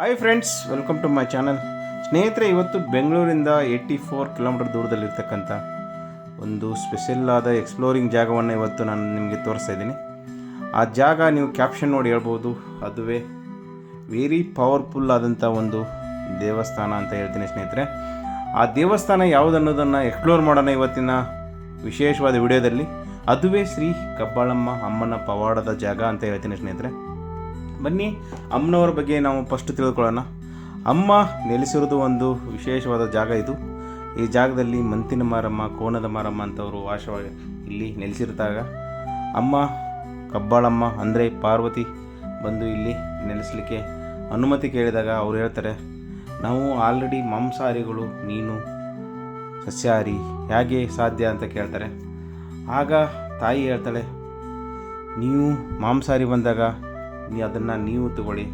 Hi friends welcome to my channel ಸ್ನೇಹಿತರೆ, ಇವತ್ತು ಬೆಂಗಳೂರಿಂದ ಏಯ್ಟಿ ಫೋರ್ ಕಿಲೋಮೀಟರ್ ದೂರದಲ್ಲಿರ್ತಕ್ಕಂಥ ಒಂದು ಸ್ಪೆಷಲ್ ಆದ ಎಕ್ಸ್ಪ್ಲೋರಿಂಗ್ ಜಾಗವನ್ನು ಇವತ್ತು ನಾನು ನಿಮಗೆ ತೋರಿಸ್ತಾ ಇದ್ದೀನಿ. ಆ ಜಾಗ ನೀವು ಕ್ಯಾಪ್ಷನ್ ನೋಡಿ ಹೇಳ್ಬೋದು. ಅದುವೇ ವೆರಿ ಪವರ್ಫುಲ್ ಆದಂಥ ಒಂದು ದೇವಸ್ಥಾನ ಅಂತ ಹೇಳ್ತೀನಿ ಸ್ನೇಹಿತರೆ. ಆ ದೇವಸ್ಥಾನ ಯಾವುದನ್ನೋದನ್ನು ಎಕ್ಸ್ಪ್ಲೋರ್ ಮಾಡೋಣ ಇವತ್ತಿನ ವಿಶೇಷವಾದ ವಿಡಿಯೋದಲ್ಲಿ. ಅದುವೇ ಶ್ರೀ ಕಬ್ಬಾಳಮ್ಮ ಅಮ್ಮನ ಪವಾಡದ ಜಾಗ ಅಂತ ಹೇಳ್ತೀನಿ ಸ್ನೇಹಿತರೆ. ಬನ್ನಿ, ಅಮ್ಮನವ್ರ ಬಗ್ಗೆ ನಾವು ಫಸ್ಟ್ ತಿಳ್ಕೊಳ್ಳೋಣ. ಅಮ್ಮ ನೆಲೆಸಿರೋದು ಒಂದು ವಿಶೇಷವಾದ ಜಾಗ ಇದು. ಈ ಜಾಗದಲ್ಲಿ ಮಂತಿನ ಮಾರಮ್ಮ ಕೋನದ ಮಾರಮ್ಮ ಅಂತವರು ವಾಸವಾಗಿ ಇಲ್ಲಿ ನೆಲೆಸಿರ್ತಾಗ ಅಮ್ಮ, ಕಬ್ಬಾಳಮ್ಮ, ಅಂದರೆ ಪಾರ್ವತಿ ಬಂದು ಇಲ್ಲಿ ನೆಲೆಸಲಿಕ್ಕೆ ಅನುಮತಿ ಕೇಳಿದಾಗ ಅವ್ರು ಹೇಳ್ತಾರೆ, ನಾವು ಆಲ್ರೆಡಿ ಮಾಂಸಾಹಾರಿಗಳು ನೀನು ಸಸ್ಯಾಹಾರಿ ಹೇಗೆ ಸಾಧ್ಯ ಅಂತ ಕೇಳ್ತಾರೆ. ಆಗ ತಾಯಿ ಹೇಳ್ತಾಳೆ, ನೀವು ಮಾಂಸಾಹಾರಿ ಬಂದಾಗ ನೀ ಅದನ್ನು ನೀವು ತಗೊಳ್ಳಿ.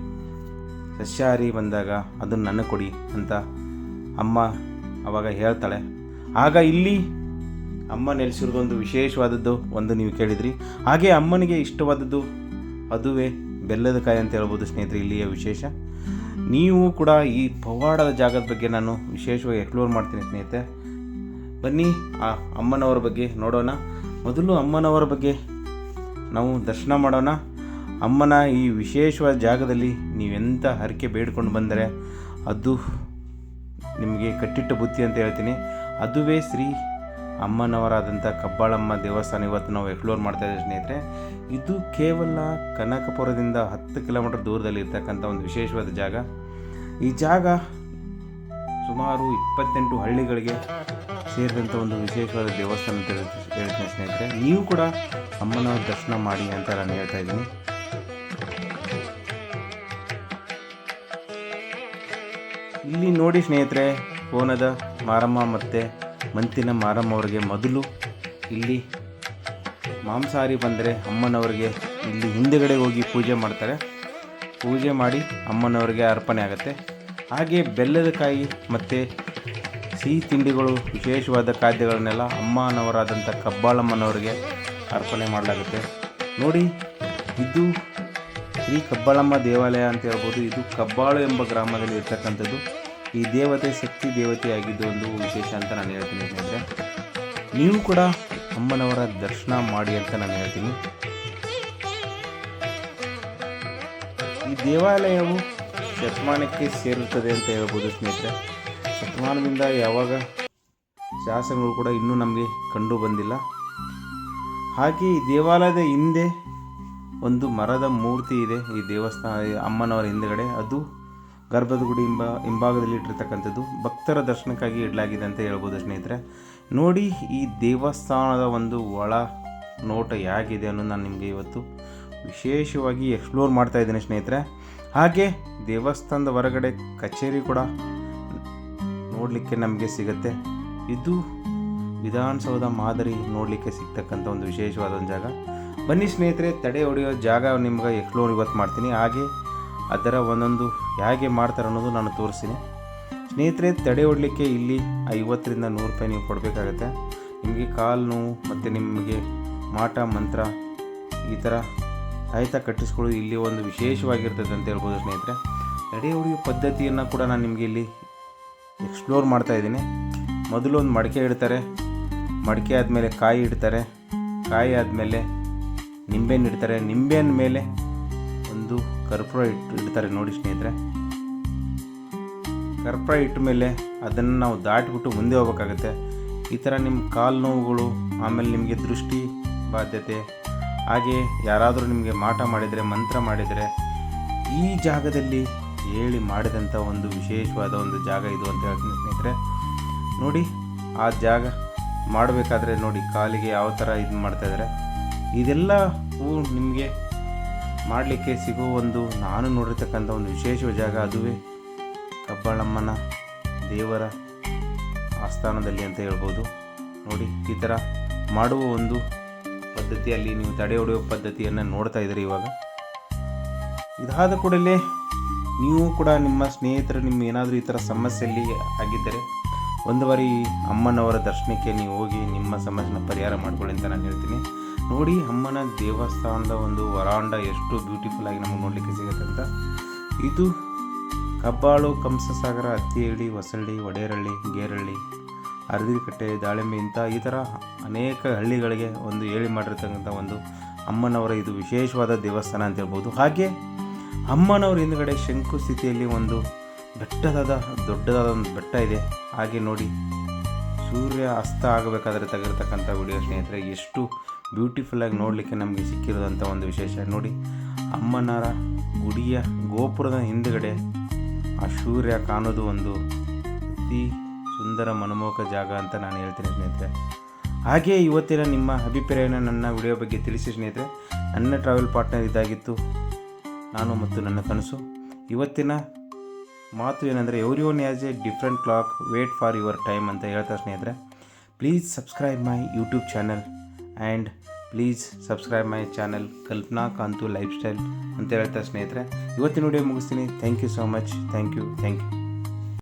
ಸಸ್ಯಾಹಾರಿ ಬಂದಾಗ ಅದನ್ನು ನನಗೆ ಕೊಡಿ ಅಂತ ಅಮ್ಮ ಅವಾಗ ಹೇಳ್ತಾಳೆ. ಆಗ ಇಲ್ಲಿ ಅಮ್ಮ ನೆಲೆಸಿರೋದೊಂದು ವಿಶೇಷವಾದದ್ದು ಒಂದು ನೀವು ಕೇಳಿದ್ರಿ. ಹಾಗೆ ಅಮ್ಮನಿಗೆ ಇಷ್ಟವಾದದ್ದು ಅದುವೇ ಬೆಲ್ಲದ ಕಾಯಿ ಅಂತ ಹೇಳ್ಬೋದು ಸ್ನೇಹಿತರೆ, ಇಲ್ಲಿಯ ವಿಶೇಷ. ನೀವು ಕೂಡ ಈ ಪವಾಡದ ಜಾಗದ ಬಗ್ಗೆ ನಾನು ವಿಶೇಷವಾಗಿ ಎಕ್ಸ್ಪ್ಲೋರ್ ಮಾಡ್ತೀನಿ ಸ್ನೇಹಿತರೆ. ಬನ್ನಿ, ಆ ಅಮ್ಮನವರ ಬಗ್ಗೆ ನೋಡೋಣ. ಮೊದಲು ಅಮ್ಮನವರ ಬಗ್ಗೆ ನಾವು ದರ್ಶನ ಮಾಡೋಣ. ಅಮ್ಮನ ಈ ವಿಶೇಷವಾದ ಜಾಗದಲ್ಲಿ ನೀವೆಂಥ ಹರಕೆ ಬೇಡ್ಕೊಂಡು ಬಂದರೆ ಅದು ನಿಮಗೆ ಕಟ್ಟಿಟ್ಟ ಬುತ್ತಿ ಅಂತ ಹೇಳ್ತೀನಿ. ಅದುವೇ ಶ್ರೀ ಅಮ್ಮನವರಾದಂಥ ಕಬ್ಬಾಳಮ್ಮ ದೇವಸ್ಥಾನ ಇವತ್ತು ನಾವು ಎಕ್ಸ್ಪ್ಲೋರ್ ಮಾಡ್ತಾ ಇದ್ದೀವಿ ಸ್ನೇಹಿತರೆ. ಇದು ಕೇವಲ ಕನಕಪುರದಿಂದ ಹತ್ತು ಕಿಲೋಮೀಟರ್ ದೂರದಲ್ಲಿ ಇರ್ತಕ್ಕಂಥ ಒಂದು ವಿಶೇಷವಾದ ಜಾಗ. ಈ ಜಾಗ ಸುಮಾರು ಇಪ್ಪತ್ತೆಂಟು ಹಳ್ಳಿಗಳಿಗೆ ಸೇರಿದಂಥ ಒಂದು ವಿಶೇಷವಾದ ದೇವಸ್ಥಾನ ಅಂತ ಹೇಳ್- ಹೇಳ್ತೀನಿ ಸ್ನೇಹಿತರೆ. ನೀವು ಕೂಡ ಅಮ್ಮನ ದರ್ಶನ ಮಾಡಿ ಅಂತ ನಾನು ಹೇಳ್ತಾ ಇದ್ದೀನಿ. ಇಲ್ಲಿ ನೋಡಿ ಸ್ನೇಹಿತರೆ, ಕೋನದ ಮಾರಮ್ಮ ಮತ್ತು ಮಂತಿನ ಮಾರಮ್ಮ ಅವರಿಗೆ ಮೊದಲು ಇಲ್ಲಿ ಮಾಂಸಾಹಾರಿ ಬಂದರೆ ಅಮ್ಮನವರಿಗೆ ಇಲ್ಲಿ ಹಿಂದುಗಡೆ ಹೋಗಿ ಪೂಜೆ ಮಾಡ್ತಾರೆ. ಪೂಜೆ ಮಾಡಿ ಅಮ್ಮನವ್ರಿಗೆ ಅರ್ಪಣೆ ಆಗುತ್ತೆ. ಹಾಗೆ ಬೆಲ್ಲದ ಕಾಯಿ ಮತ್ತು ಸಿಹಿ ತಿಂಡಿಗಳು, ವಿಶೇಷವಾದ ಖಾದ್ಯಗಳನ್ನೆಲ್ಲ ಅಮ್ಮನವರಾದಂಥ ಕಬ್ಬಾಳಮ್ಮನವ್ರಿಗೆ ಅರ್ಪಣೆ ಮಾಡಲಾಗುತ್ತೆ. ನೋಡಿ, ಇದು ಶ್ರೀ ಕಬ್ಬಾಳಮ್ಮ ದೇವಾಲಯ ಅಂತ ಹೇಳ್ಬೋದು, ಇದು ಕಬ್ಬಾಳು ಎಂಬ ಗ್ರಾಮದಲ್ಲಿ ಇರ್ತಕ್ಕಂಥದ್ದು. ಈ ದೇವತೆ ಶಕ್ತಿ ದೇವತೆಯಾಗಿದ್ದು ಒಂದು ವಿಶೇಷ ಅಂತ ನಾನು ಹೇಳ್ತೀನಿ ಸ್ನೇಹಿತರೆ ನೀವು ಕೂಡ ಅಮ್ಮನವರ ದರ್ಶನ ಮಾಡಿ ಅಂತ ನಾನು ಹೇಳ್ತೀನಿ. ಈ ದೇವಾಲಯವು ಶತಮಾನಕ್ಕೆ ಸೇರುತ್ತದೆ ಅಂತ ಹೇಳ್ಬೋದು ಸ್ನೇಹಿತರೆ. ಶತಮಾನದಿಂದ ಯಾವಾಗ ಶಾಸನಗಳು ಕೂಡ ಇನ್ನೂ ನಮಗೆ ಕಂಡು ಬಂದಿಲ್ಲ. ಹಾಗೆ ಈ ದೇವಾಲಯದ ಹಿಂದೆ ಒಂದು ಮರದ ಮೂರ್ತಿ ಇದೆ ಈ ದೇವಸ್ಥಾನ ಅಮ್ಮನವರ ಹಿಂದುಗಡೆ. ಅದು ಗರ್ಭದ ಗುಡಿ ಹಿಂಬ, ಹಿಂಭಾಗದಲ್ಲಿ ಇಟ್ಟಿರ್ತಕ್ಕಂಥದ್ದು. ಭಕ್ತರ ದರ್ಶನಕ್ಕಾಗಿ ಇಡಲಾಗಿದೆ ಅಂತ ಹೇಳ್ಬೋದು ಸ್ನೇಹಿತರೆ. ನೋಡಿ, ಈ ದೇವಸ್ಥಾನದ ಒಂದು ಒಳ ನೋಟ ಹೇಗಿದೆ ಅನ್ನೋದು ನಾನು ನಿಮಗೆ ಇವತ್ತು ವಿಶೇಷವಾಗಿ ಎಕ್ಸ್ಪ್ಲೋರ್ ಮಾಡ್ತಾ ಇದ್ದೀನಿ ಸ್ನೇಹಿತರೆ. ಹಾಗೆ ದೇವಸ್ಥಾನದ ಹೊರಗಡೆ ಕಚೇರಿ ಕೂಡ ನೋಡಲಿಕ್ಕೆ ನಮಗೆ ಸಿಗುತ್ತೆ. ಇದು ವಿಧಾನಸೌಧ ಮಾದರಿ ನೋಡಲಿಕ್ಕೆ ಸಿಗ್ತಕ್ಕಂಥ ಒಂದು ವಿಶೇಷವಾದ ಒಂದು ಜಾಗ. ಬನ್ನಿ ಸ್ನೇಹಿತರೆ, ತಡೆ ಹೊಡೆಯೋ ಜಾಗ ನಿಮ್ಗೆ ಎಕ್ಸ್ಪ್ಲೋರ್ ಇವತ್ತು ಮಾಡ್ತೀನಿ. ಹಾಗೆ ಅದರ ಒಂದೊಂದು ಹೇಗೆ ಮಾಡ್ತಾರೆ ಅನ್ನೋದು ನಾನು ತೋರಿಸ್ತೀನಿ. ಸ್ನೇಹಿತರೆ, ತಡೆ ಹೊಡಲಿಕ್ಕೆ ಇಲ್ಲಿ ಐವತ್ತರಿಂದ ನೂರು ರೂಪಾಯಿ ನೀವು ಕೊಡಬೇಕಾಗತ್ತೆ. ನಿಮಗೆ ಕಾಲು ನೋವು ಮತ್ತು ನಿಮಗೆ ಮಾಟ, ಮಂತ್ರ ಈ ಥರ ಸಾಹಿತ್ಯ ಕಟ್ಟಿಸ್ಕೊಳ್ಳೋದು ಇಲ್ಲಿ ಒಂದು ವಿಶೇಷವಾಗಿರ್ತದೆ ಅಂತ ಹೇಳ್ಬೋದು ಸ್ನೇಹಿತರೆ. ತಡೆ ಹೊಡೆಯೋ ಪದ್ಧತಿಯನ್ನು ಕೂಡ ನಾನು ನಿಮಗೆ ಇಲ್ಲಿ ಎಕ್ಸ್ಪ್ಲೋರ್ ಮಾಡ್ತಾ ಇದ್ದೀನಿ. ಮೊದಲು ಒಂದು ಮಡಿಕೆ ಇಡ್ತಾರೆ. ಮಡಿಕೆ ಆದಮೇಲೆ ಕಾಯಿ ಇಡ್ತಾರೆ. ಕಾಯಿ ಆದಮೇಲೆ ನಿಂಬೆಹಣ್ಣು ಇಡ್ತಾರೆ. ನಿಂಬೆಹಣ್ಣು ಮೇಲೆ ಒಂದು ಕರ್ಪೂರ ಇಟ್ಟು ಇಡ್ತಾರೆ ನೋಡಿ ಸ್ನೇಹಿತರೆ. ಕರ್ಪೂರ ಇಟ್ಟ ಮೇಲೆ ಅದನ್ನು ನಾವು ದಾಟಿಬಿಟ್ಟು ಮುಂದೆ ಹೋಗ್ಬೇಕಾಗತ್ತೆ. ಈ ಥರ ನಿಮ್ಮ ಕಾಲು ನೋವುಗಳು, ಆಮೇಲೆ ನಿಮಗೆ ದೃಷ್ಟಿ ಬಾಧ್ಯತೆ, ಹಾಗೆ ಯಾರಾದರೂ ನಿಮಗೆ ಮಾಟ ಮಾಡಿದರೆ, ಮಂತ್ರ ಮಾಡಿದರೆ, ಈ ಜಾಗದಲ್ಲಿ ಹೇಳಿ ಮಾಡಿದಂಥ ಒಂದು ವಿಶೇಷವಾದ ಒಂದು ಜಾಗ ಇದು ಅಂತ ಹೇಳ್ತೀನಿ ಸ್ನೇಹಿತರೆ. ನೋಡಿ, ಆ ಜಾಗ ಮಾಡಬೇಕಾದ್ರೆ ನೋಡಿ ಕಾಲಿಗೆ ಯಾವ ಥರ ಇದು ಮಾಡ್ತಾಯಿದ್ದಾರೆ ಇದೆಲ್ಲ ಹೂ ನಿಮಗೆ ಮಾಡಲಿಕ್ಕೆ ಸಿಗೋ ಒಂದು ನಾನು ನೋಡಿರ್ತಕ್ಕಂಥ ಒಂದು ವಿಶೇಷ ಜಾಗ ಅದುವೇ ಕಬ್ಬಾಳಮ್ಮನ ದೇವರ ಆಸ್ಥಾನದಲ್ಲಿ ಅಂತ ಹೇಳ್ಬೋದು. ನೋಡಿ, ಈ ಥರ ಮಾಡುವ ಒಂದು ಪದ್ಧತಿಯಲ್ಲಿ ನೀವು ತಡೆ ಹೊಡೆಯುವ ಪದ್ಧತಿಯನ್ನು ನೋಡ್ತಾ ಇದ್ದೀರಿ ಇವಾಗ. ಇದಾದ ಕೂಡಲೇ ನೀವು ಕೂಡ ನಿಮ್ಮ ಸ್ನೇಹಿತರು, ನಿಮ್ಮ ಏನಾದರೂ ಈ ಥರ ಸಮಸ್ಯೆಯಲ್ಲಿ ಆಗಿದ್ದರೆ ಒಂದು ಬಾರಿ ಅಮ್ಮನವರ ದರ್ಶನಕ್ಕೆ ನೀವು ಹೋಗಿ ನಿಮ್ಮ ಸಮಸ್ಯೆನ ಪರಿಹಾರ ಮಾಡ್ಕೊಳ್ಳಿ ಅಂತ ನಾನು ಹೇಳ್ತೀನಿ. ನೋಡಿ ಅಮ್ಮನ ದೇವಸ್ಥಾನದ ಒಂದು ವರಾಂಡ ಎಷ್ಟು ಬ್ಯೂಟಿಫುಲ್ ಆಗಿ ನಮಗೆ ನೋಡಲಿಕ್ಕೆ ಸಿಗುತ್ತೆ ಅಂತ. ಇದು ಕಬ್ಬಾಳು, ಕಂಸಸಾಗರ, ಹತ್ತಿಹಳ್ಳಿ, ಹೊಸಳ್ಳಿ, ಒಡೇರಳ್ಳಿ, ಗೇರಳ್ಳಿ ಅರದಿಕಟ್ಟೆ ದಾಳಿಂಬೆ ಇಂಥ ಈ ಥರ ಅನೇಕ ಹಳ್ಳಿಗಳಿಗೆ ಒಂದು ಹೇಳಿ ಮಾಡಿರ್ತಕ್ಕಂಥ ಒಂದು ಅಮ್ಮನವರ ಇದು ವಿಶೇಷವಾದ ದೇವಸ್ಥಾನ ಅಂತ ಹೇಳ್ಬೋದು. ಹಾಗೆ ಅಮ್ಮನವ್ರ ಹಿಂದ್ಗಡೆ ಶಂಕು ಸ್ಥಿತಿಯಲ್ಲಿ ಒಂದು ಬೆಟ್ಟದಾದ, ದೊಡ್ಡದಾದ ಒಂದು ಬೆಟ್ಟ ಇದೆ. ಹಾಗೆ ನೋಡಿ ಸೂರ್ಯ ಅಸ್ತ ಆಗಬೇಕಾದ್ರೆ ತೆಗೆದಿರ್ತಕ್ಕಂಥ ವಿಡಿಯೋ ಸ್ನೇಹಿತರೆ, ಎಷ್ಟು ಬ್ಯೂಟಿಫುಲ್ಲಾಗಿ ನೋಡಲಿಕ್ಕೆ ನಮಗೆ ಸಿಕ್ಕಿರೋದಂಥ ಒಂದು ವಿಶೇಷ. ನೋಡಿ ಅಮ್ಮನಾರ ಗುಡಿಯ ಗೋಪುರದ ಹಿಂದುಗಡೆ ಆ ಸೂರ್ಯ ಕಾಣೋದು ಒಂದು ಅತಿ ಸುಂದರ ಮನಮೋಹಕ ಜಾಗ ಅಂತ ನಾನು ಹೇಳ್ತೀನಿ ಸ್ನೇಹಿತರೆ. ಹಾಗೆ ಇವತ್ತಿನ ನಿಮ್ಮ ಅಭಿಪ್ರಾಯನ ನನ್ನ ವಿಡಿಯೋ ಬಗ್ಗೆ ತಿಳಿಸಿ ಸ್ನೇಹಿತರೆ. ನನ್ನ ಟ್ರಾವೆಲ್ ಪಾರ್ಟ್ನರ್ ಇದಾಗಿತ್ತು ನಾನು ಮತ್ತು ನನ್ನ ಕನಸು. ಇವತ್ತಿನ ಮಾತು ಏನಂದರೆ every one as a different clock wait for your time ಅಂತ ಹೇಳ್ತಾರೆ ಸ್ನೇಹಿತರೆ. Please subscribe my YouTube channel and please subscribe my channel Kalpana Kantu lifestyle ಅಂತ ಹೇಳ್ತಾರೆ ಸ್ನೇಹಿತರೆ. ಇವತ್ತಿನ ವಿಡಿಯೋ ಮುಗಿಸ್ತೀನಿ. Thank you so much. Thank you. Thank you.